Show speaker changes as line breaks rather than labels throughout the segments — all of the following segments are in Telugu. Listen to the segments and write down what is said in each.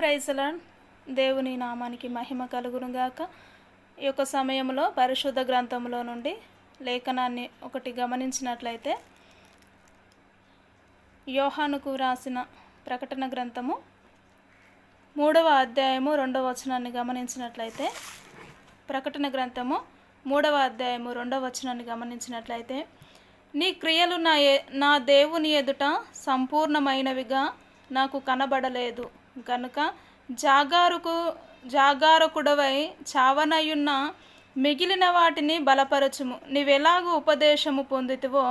ప్రైజల దేవుని నామానికి మహిమ కలుగునుగాక. ఈ యొక్క సమయంలో పరిశుద్ధ గ్రంథంలో నుండి లేఖనాన్ని ఒకటి గమనించినట్లయితే యోహానుకు రాసిన ప్రకటన గ్రంథము మూడవ అధ్యాయము రెండవ వచనాన్ని గమనించినట్లయితే ప్రకటన గ్రంథము మూడవ అధ్యాయము రెండవ వచనాన్ని గమనించినట్లయితే నీ క్రియలు నా నా దేవుని ఎదుట సంపూర్ణమైనవిగా నాకు కనబడలేదు. కనుక జాగారుకు జాగారకుడవై చావనయున్న మిగిలిన వాటిని బలపరచుము. నీవెలాగు ఉపదేశము పొందితివో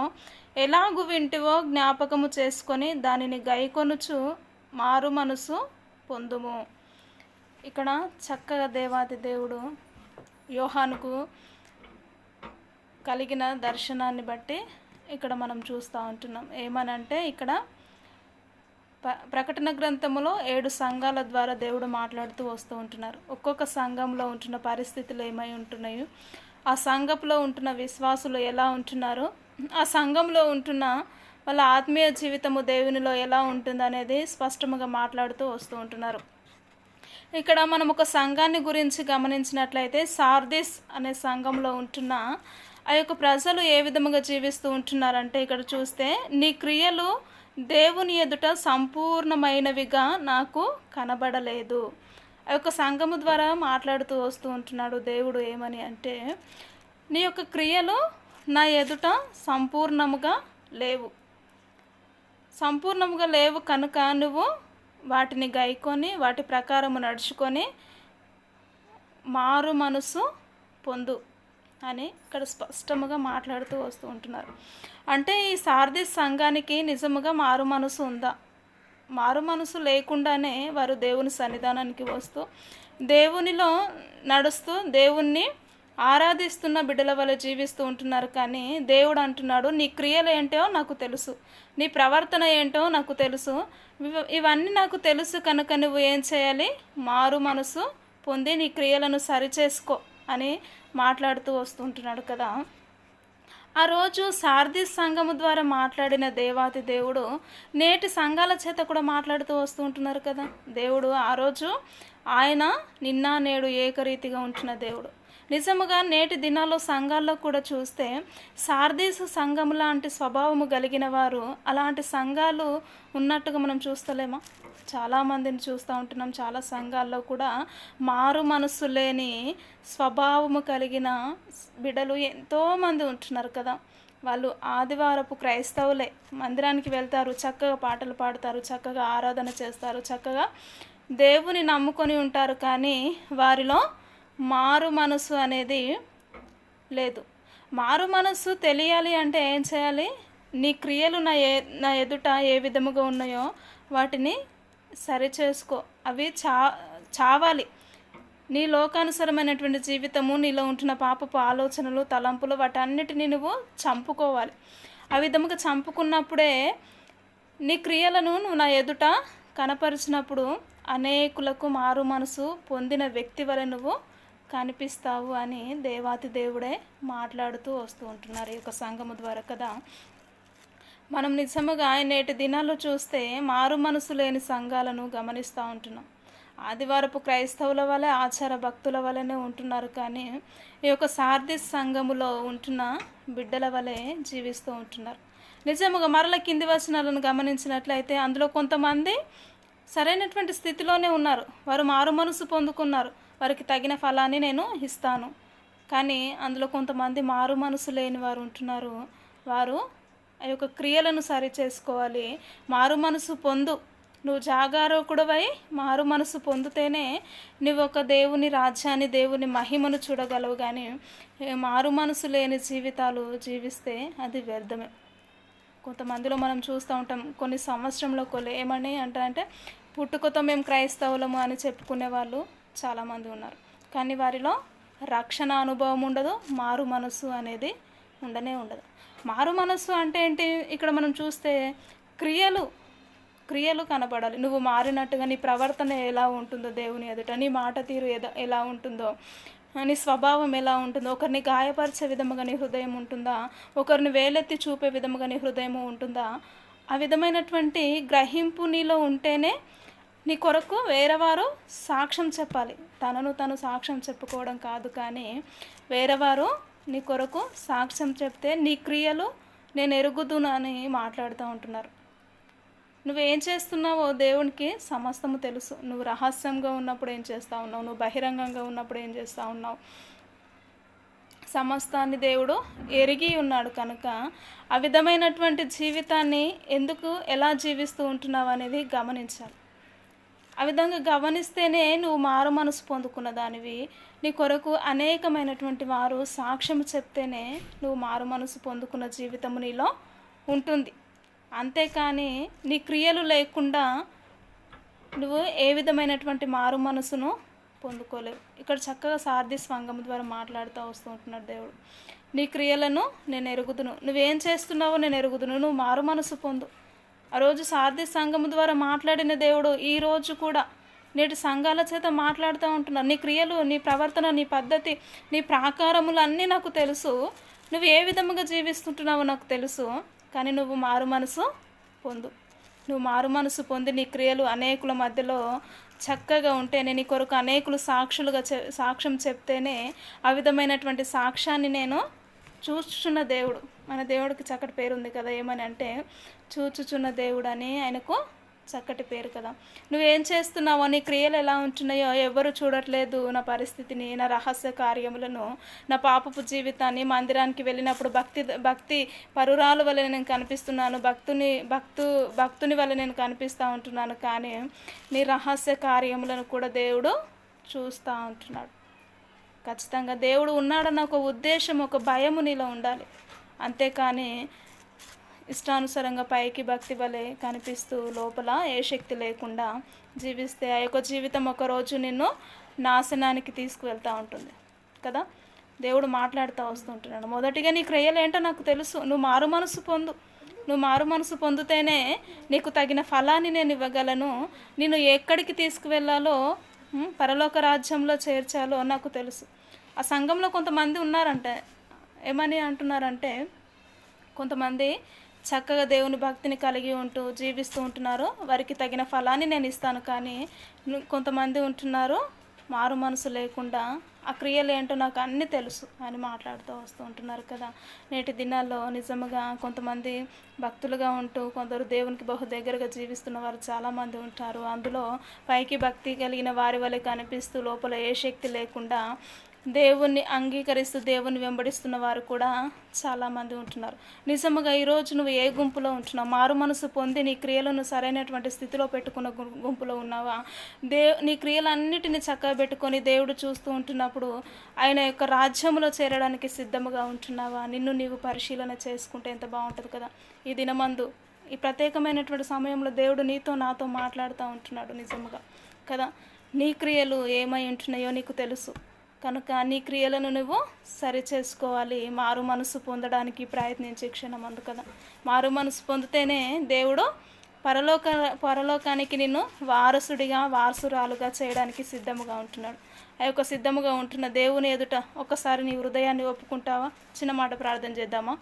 ఎలాగు వింటివో జ్ఞాపకము చేసుకొని దానిని గైకొనుచు మారు మనసు పొందుము. ఇక్కడ చక్కగా దేవాది దేవుడు యోహానుకు కలిగిన దర్శనాన్ని బట్టి ఇక్కడ మనం చూస్తూ ఉంటున్నాం. ఏమనంటే ఇక్కడ ప్రకటన గ్రంథములో ఏడు సంఘాల ద్వారా దేవుడు మాట్లాడుతూ వస్తూ ఉంటున్నారు. ఒక్కొక్క సంఘంలో ఉంటున్న పరిస్థితులు ఏమై ఉంటున్నాయో ఆ సంఘంలో ఉంటున్న విశ్వాసులు ఎలా ఉంటున్నారు ఆ సంఘంలో ఉంటున్న వాళ్ళ ఆత్మీయ జీవితము దేవునిలో ఎలా ఉంటుంది అనేది స్పష్టంగా మాట్లాడుతూ వస్తూ ఉంటున్నారు. ఇక్కడ మనం ఒక సంఘాన్ని గురించి గమనించినట్లయితే సార్దిస్ అనే సంఘంలో ఉంటున్న ఆ యొక్క ప్రజలు ఏ విధముగా జీవిస్తూ ఉంటున్నారంటే ఇక్కడ చూస్తే నీ క్రియలు దేవుని ఎదుట సంపూర్ణమైనవిగా నాకు కనబడలేదు. ఆ యొక్క సంఘము ద్వారా మాట్లాడుతూ వస్తూ ఉంటున్నాడు దేవుడు ఏమని అంటే నీ యొక్క క్రియలు నా ఎదుట సంపూర్ణముగా లేవు. సంపూర్ణముగా లేవు కనుక నువ్వు వాటిని గైకొని వాటి ప్రకారము నడుచుకొని మారు మనసు పొందు అని ఇక్కడ స్పష్టముగా మాట్లాడుతూ వస్తూ ఉంటున్నారు. అంటే ఈ సారథి సంఘానికి నిజముగా మారు మనసు ఉందా? మారు మనసు లేకుండానే వారు దేవుని సన్నిధానానికి వస్తూ దేవునిలో నడుస్తూ దేవుణ్ణి ఆరాధిస్తున్న బిడ్డల వల్ల జీవిస్తూ ఉంటున్నారు. కానీ దేవుడు అంటున్నాడు నీ క్రియలు ఏంటో నాకు తెలుసు. నీ ప్రవర్తన ఏంటో నాకు తెలుసు. ఇవన్నీ నాకు తెలుసు. కనుక నువ్వు ఏం చేయాలి? మారు మనసు పొంది నీ క్రియలను సరిచేసుకో అని మాట్లాడుతూ వస్తుంటున్నాడు కదా. ఆ రోజు సారథి సంఘము ద్వారా మాట్లాడిన దేవాతి దేవుడు నేటి సంఘాల చేత కూడా మాట్లాడుతూ వస్తూ ఉంటున్నారు కదా. దేవుడు ఆ రోజు ఆయన నిన్న నేడు ఏకరీతిగా ఉంటున్న దేవుడు. నిజముగా నేటి దినాల్లో సంఘాల్లో కూడా చూస్తే సార్దీసు సంఘం లాంటి స్వభావము కలిగిన వారు అలాంటి సంఘాలు ఉన్నట్టుగా మనం చూస్తలేమా? చాలామందిని చూస్తూ ఉంటున్నాం. చాలా సంఘాల్లో కూడా మారు మనస్సు లేని స్వభావము కలిగిన బిడలు ఎంతోమంది ఉంటున్నారు కదా. వాళ్ళు ఆదివారపు క్రైస్తవులే. మందిరానికి వెళ్తారు చక్కగా పాటలు పాడతారు చక్కగా ఆరాధన చేస్తారు చక్కగా దేవుని నమ్ముకొని ఉంటారు కానీ వారిలో మారు మనసు అనేది లేదు. మారు మనస్సు తెలియాలి అంటే ఏం చేయాలి? నీ క్రియలు నా ఏ నా ఎదుట ఏ విధముగా ఉన్నాయో వాటిని సరిచేసుకో అవి చా చావాలి. నీ లోకానుసరమైనటువంటి జీవితము నీలో ఉంటున్న పాపపు ఆలోచనలు తలంపులు వాటన్నిటిని నువ్వు చంపుకోవాలి. ఆ విధముగా చంపుకున్నప్పుడే నీ క్రియలను నువ్వు నా ఎదుట కనపరిచినప్పుడు అనేకులకు మారు మనసు పొందిన వ్యక్తి వలె నువ్వు కనిపిస్తావు అని దేవాతి దేవుడే మాట్లాడుతూ వస్తూ ఉంటున్నారు ఈ యొక్క సంఘము ద్వారా కదా. మనం నిజముగా నేటి దినాల్లో చూస్తే మారు మనసు లేని సంఘాలను గమనిస్తూ ఉంటున్నాం. ఆదివారపు క్రైస్తవుల వలె ఆచార భక్తుల వలెనే ఉంటున్నారు కానీ ఈ యొక్క సార్థి సంఘములో ఉంటున్న బిడ్డల వలె జీవిస్తూ ఉంటున్నారు. నిజముగా మరల కింది వచనాలను గమనించినట్లయితే అందులో కొంతమంది సరైనటువంటి స్థితిలోనే ఉన్నారు. వారు మారు మనసు పొందుకున్నారు. వారికి తగిన ఫలాన్ని నేను ఇస్తాను. కానీ అందులో కొంతమంది మారు మనసు లేని వారు ఉంటున్నారు. వారు ఆ యొక్క క్రియలను సరి చేసుకోవాలి. మారు మనసు పొందు. నువ్వు జాగారోకుడవై మారు మనసు పొందితేనే నువ్వు ఒక దేవుని రాజ్యాన్ని దేవుని మహిమను చూడగలవు. కానీ మారు మనసు లేని జీవితాలు జీవిస్తే అది వ్యర్థమే. కొంతమందిలో మనం చూస్తూ ఉంటాం కొన్ని సంవత్సరంలో కొన్ని ఏమని అంటారంటే పుట్టుకతో మేము క్రైస్తవులము అని చెప్పుకునే వాళ్ళు చాలామంది ఉన్నారు. కానీ వారిలో రక్షణ అనుభవం ఉండదు మారు మనసు అనేది ఉండనే ఉండదు. మారు మనస్సు అంటే ఏంటి? ఇక్కడ మనం చూస్తే క్రియలు క్రియలు కనపడాలి నువ్వు మారినట్టుగా నీ ప్రవర్తన ఎలా ఉంటుందో దేవుని ఎదుట నీ మాట తీరు ఎద- ఎలా ఉంటుందో నీ స్వభావం ఎలా ఉంటుందో ఒకరిని గాయపరిచే విధముగా నీ హృదయం ఉంటుందా ఒకరిని వేలెత్తి చూపే విధముగా నీ హృదయం ఉంటుందా? ఆ విధమైనటువంటి గ్రహింపు నీలో ఉంటేనే నీ కొరకు వేరేవారు సాక్ష్యం చెప్పాలి. తనను తను సాక్ష్యం చెప్పుకోవడం కాదు కానీ వేరేవారు నీ కొరకు సాక్ష్యం చెప్తే నీ క్రియలు నేను ఎరుగుదును మాట్లాడుతూ ఉంటున్నారు. నువ్వేం చేస్తున్నావో దేవునికి సమస్తము తెలుసు. నువ్వు రహస్యంగా ఉన్నప్పుడు ఏం చేస్తూ ఉన్నావు? నువ్వు బహిరంగంగా ఉన్నప్పుడు ఏం చేస్తూ ఉన్నావు? సమస్తాన్ని దేవుడు ఎరిగి ఉన్నాడు కనుక ఆ విధమైనటువంటి జీవితాన్ని ఎందుకు ఎలా జీవిస్తూ ఉంటున్నావు అనేది గమనించాలి. ఆ విధంగా గమనిస్తేనే నువ్వు మారు మనసు పొందుకున్న దానివి. నీ కొరకు అనేకమైనటువంటి వారు సాక్ష్యం చెప్తేనే నువ్వు మారు మనసు పొందుకున్న జీవితము నీలో ఉంటుంది. అంతేకాని నీ క్రియలు లేకుండా నువ్వు ఏ విధమైనటువంటి మారు మనసును పొందుకోలేవు. ఇక్కడ చక్కగా సార్థి స్వంగం ద్వారా మాట్లాడుతూ వస్తూ ఉంటున్నాడు దేవుడు. నీ క్రియలను నేను ఎరుగుదును. నువ్వేం చేస్తున్నావో నేను ఎరుగుదును. నువ్వు మారు మనసు పొందు. ఆ రోజు సారథి సంఘము ద్వారా మాట్లాడిన దేవుడు ఈ రోజు కూడా నేటి సంఘాల చేత మాట్లాడుతూ ఉంటున్నారు నీ క్రియలు నీ ప్రవర్తన నీ పద్ధతి నీ ప్రాకారములు అన్నీ నాకు తెలుసు. నువ్వు ఏ విధముగా జీవిస్తుంటున్నావో నాకు తెలుసు. కానీ నువ్వు మారు మనసు పొందు. నువ్వు మారు మనసు పొంది నీ క్రియలు అనేకుల మధ్యలో చక్కగా ఉంటేనే నీ కొరకు అనేకులు సాక్షులుగా చె సాక్ష్యం చెప్తేనే ఆ విధమైనటువంటి సాక్ష్యాన్ని నేను చూచుచున్న దేవుడు. మన దేవుడికి చక్కటి పేరు ఉంది కదా ఏమని అంటే చూచుచున్న దేవుడు అని ఆయనకు చక్కటి పేరు కదా. నువ్వేం చేస్తున్నావో నీ క్రియలు ఎలా ఉంటున్నాయో ఎవరు చూడట్లేదు నా పరిస్థితిని నా రహస్య కార్యములను నా పాపపు జీవితాన్ని మందిరానికి వెళ్ళినప్పుడు భక్తి భక్తి పరురాలు వల్ల నేను కనిపిస్తున్నాను భక్తుని భక్తు భక్తుని వల్ల నేను కనిపిస్తూ ఉంటున్నాను కానీ నీ రహస్య కార్యములను కూడా దేవుడు చూస్తూ ఉంటున్నాడు. ఖచ్చితంగా దేవుడు ఉన్నాడన్న ఒక ఉద్దేశం ఒక భయము నీలో ఉండాలి. అంతేకాని ఇష్టానుసారంగా పైకి భక్తి వలె కనిపిస్తూ లోపల ఏ శక్తి లేకుండా జీవిస్తే ఆ యొక్క జీవితం ఒకరోజు నిన్ను నాశనానికి తీసుకువెళ్తూ ఉంటుంది. కదా? దేవుడు మాట్లాడుతూ వస్తుంటున్నాడు మొదటిగా నీ క్రియలు ఏంటో నాకు తెలుసు. నువ్వు మారు మనసు పొందు. నువ్వు మారు మనసు పొందితేనే నీకు తగిన ఫలాన్ని నేను ఇవ్వగలను. నేను ఎక్కడికి తీసుకువెళ్ళాలో పరలోక రాజ్యంలో చేర్చాలో నాకు తెలుసు. ఆ సంఘంలో కొంతమంది ఉన్నారంటే ఏమని అంటున్నారంటే కొంతమంది చక్కగా దేవుని భక్తిని కలిగి ఉంటూ జీవిస్తూ ఉంటున్నారు. వారికి తగిన ఫలాన్ని నేను ఇస్తాను కానీ కొంతమంది ఉంటున్నారు మారు మనసు లేకుండా ఆ క్రియలు ఏంటో నాకు అన్నీ తెలుసు అని మాట్లాడుతూ వస్తూ ఉంటున్నారు కదా. నేటి దినాల్లో నిజముగా కొంతమంది భక్తులుగా ఉంటూ కొందరు దేవునికి బహు దగ్గరగా జీవిస్తున్న వారు చాలామంది ఉంటారు. అందులో పైకి భక్తి కలిగిన వారి వలె కనిపిస్తూ లోపల ఏ శక్తి లేకుండా దేవుణ్ణి అంగీకరిస్తూ దేవుని వెంబడిస్తున్న వారు కూడా చాలామంది ఉంటున్నారు. నిజముగా ఈరోజు నువ్వు ఏ గుంపులో ఉంటున్నావు? మారు మనసు పొంది నీ క్రియలను సరైనటువంటి స్థితిలో పెట్టుకున్న గుంపులో ఉన్నావా? దే నీ క్రియలన్నిటిని చక్కగా పెట్టుకొని దేవుడు చూస్తూ ఉంటున్నప్పుడు ఆయన యొక్క రాజ్యంలో చేరడానికి సిద్ధముగా ఉంటున్నావా? నిన్ను నీవు పరిశీలన చేసుకుంటే ఎంత బాగుంటుంది కదా? ఈ దినమందు ఈ ప్రత్యేకమైనటువంటి సమయంలో దేవుడు నీతో నాతో మాట్లాడుతూ ఉంటున్నాడు నిజముగా. కదా? నీ క్రియలు ఏమై ఉంటున్నాయో నీకు తెలుసు. కనుక నీ క్రియలను నువ్వు సరి చేసుకోవాలి మారు మనసు పొందడానికి ప్రయత్నించే క్షణం అందు కదా. మారు మనసు పొందితేనే దేవుడు పరలోక పరలోకానికి నిన్ను వారసుడిగా వారసురాలుగా చేయడానికి సిద్ధముగా ఉంటున్నాడు. ఆ యొక్క సిద్ధముగా ఉంటున్న దేవుని ఎదుట ఒక్కసారి నీ హృదయాన్ని ఒప్పుకుంటావా? చిన్న మాట ప్రార్థన చేద్దామా?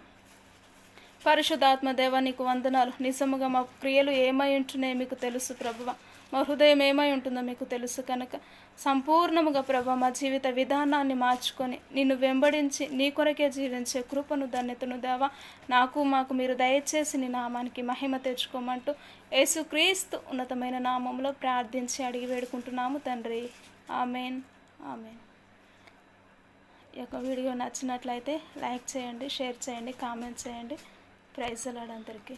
పరిశుద్ధాత్మ దేవ నీకు వందనాలు. నిజముగా మా క్రియలు ఏమై ఉంటున్నాయి మీకు తెలుసు ప్రభువ. మా హృదయం ఏమై ఉంటుందో మీకు తెలుసు కనుక సంపూర్ణముగా ప్రభ మా జీవిత విధానాన్ని మార్చుకొని నిన్ను వెంబడించి నీ కొరకే జీవించే కృపను ధన్యతను దేవా నాకు మాకు మీరు దయచేసి నీ నామానికి మహిమ తెచ్చుకోమంటూ యేసుక్రీస్తు ఉన్నతమైన నామంలో ప్రార్థించి అడిగి వేడుకుంటున్నాము తండ్రి. ఆమెన్. ఆమెన్. ఈ యొక్క వీడియో నచ్చినట్లయితే లైక్ చేయండి షేర్ చేయండి కామెంట్ చేయండి. ప్రైజ్ అలాడందరికీ